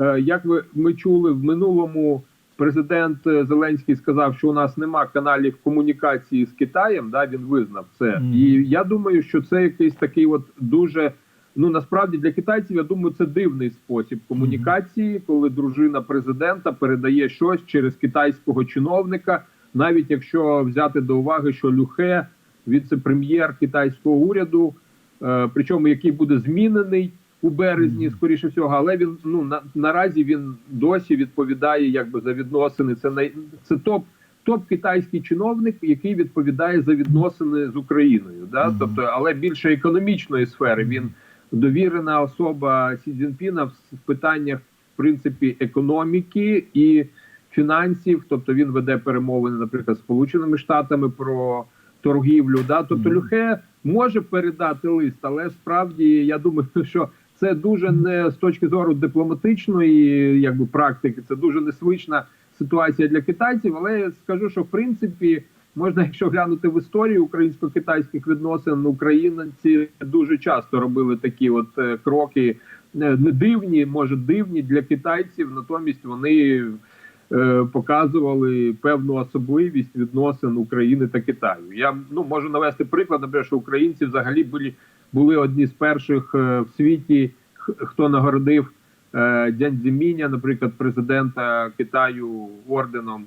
е, як ви ми чули в минулому, президент е, Зеленський сказав, що у нас нема каналів комунікації з Китаєм. Да, він визнав це, Мгм. і я думаю, що це якийсь такий, от дуже. Ну насправді для китайців я думаю, це дивний спосіб комунікації, коли дружина президента передає щось через китайського чиновника, навіть якщо взяти до уваги, що Люхе, віце-прем'єр китайського уряду, е, причому який буде змінений у березні, скоріше всього, але він ну на, наразі він досі відповідає якби за відносини. Це най це топ. Топ китайський чиновник, який відповідає за відносини з Україною, да Мгм. тобто, але більше економічної сфери. Він довірена особа Сі Цзіньпіна в питаннях в принципі економіки і фінансів. Тобто він веде перемовини, наприклад, з Сполученими Штатами про торгівлю. Да, тобто Мгм. Люхе може передати лист, але справді я думаю, що це дуже не з точки зору дипломатичної, якби практики, це дуже незвична ситуація для китайців. Але я скажу, що в принципі. Можна, якщо глянути в історію українсько-китайських відносин, українці дуже часто робили такі от е, кроки, е, не дивні, може дивні для китайців. Натомість вони е, показували певну особливість відносин України та Китаю. Я ну можу навести приклад, наприклад, що українці взагалі були, були одні з перших е, в світі, хто нагородив е, Дянь наприклад, президента Китаю орденом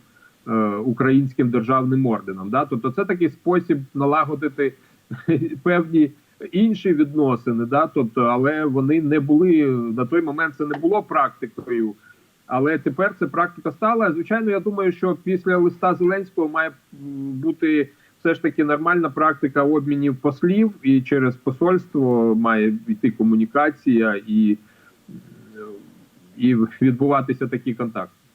е, українським державним орденом. Да? Тобто це такий спосіб налагодити певні інші відносини, да? тобто, але вони не були на той момент. Це не було практикою. Але тепер це практика стала. Звичайно, я думаю, що після листа Зеленського має бути все ж таки нормальна практика обмінів послів, і через посольство має йти комунікація і, е, і відбуватися такі контакти.